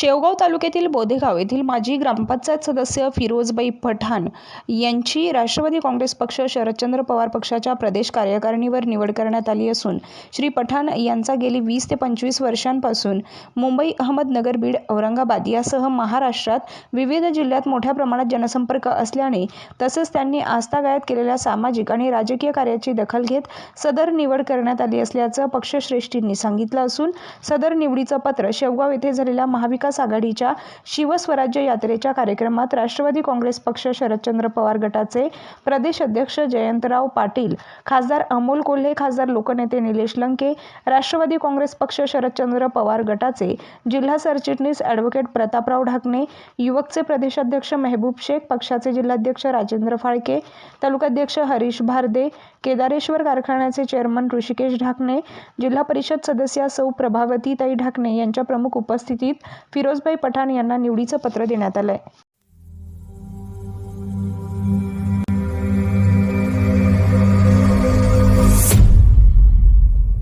शेवगाव तालुक्यातील बोधेगाव येथील माजी ग्रामपंचायत सदस्य फिरोजबाई पठाण यांची राष्ट्रवादी काँग्रेस पक्ष शरदचंद्र पवार पक्षाच्या प्रदेश कार्यकारिणीवर निवड करण्यात आली असून श्री पठाण यांचा गेली वीस ते पंचवीस वर्षांपासून मुंबई अहमदनगर बीड औरंगाबाद यासह महाराष्ट्रात विविध जिल्ह्यात मोठ्या प्रमाणात जनसंपर्क असल्याने तसंच त्यांनी आस्थागायत केलेल्या सामाजिक आणि राजकीय कार्याची दखल घेत सदर निवड करण्यात आली असल्याचं पक्षश्रेष्ठींनी सांगितलं असून सदर निवडीचं पत्र शेवगाव येथे झालेल्या महाविकास आघाडीच्या शिवस्वराज्य यात्रेच्या कार्यक्रमात राष्ट्रवादी काँग्रेस पक्ष शरदचंद्र पवार गटाचे प्रदेश अध्यक्ष जयंतराव पाटील खासदार अमोल कोल्हे खासदार लोकनेते निलेश लंके राष्ट्रवादी काँग्रेस पक्ष शरदचंद्र पवार गटाचे जिल्हा सरचिटणीस ॲडव्होकेट प्रतापराव ढाकणे युवकचे प्रदेशाध्यक्ष मेहबूब शेख पक्षाचे जिल्हाध्यक्ष राजेंद्र फाळके तालुकाध्यक्ष हरीश भारदे केदारेश्वर कारखान्याचे चेअरमन ऋषिकेश ढाकणे जिल्हा परिषद सदस्या सौ प्रभावतीताई ढाकणे यांच्या प्रमुख उपस्थितीत फिरोजभाई पठाण यांना निवडीचं पत्र देण्यात आलंय.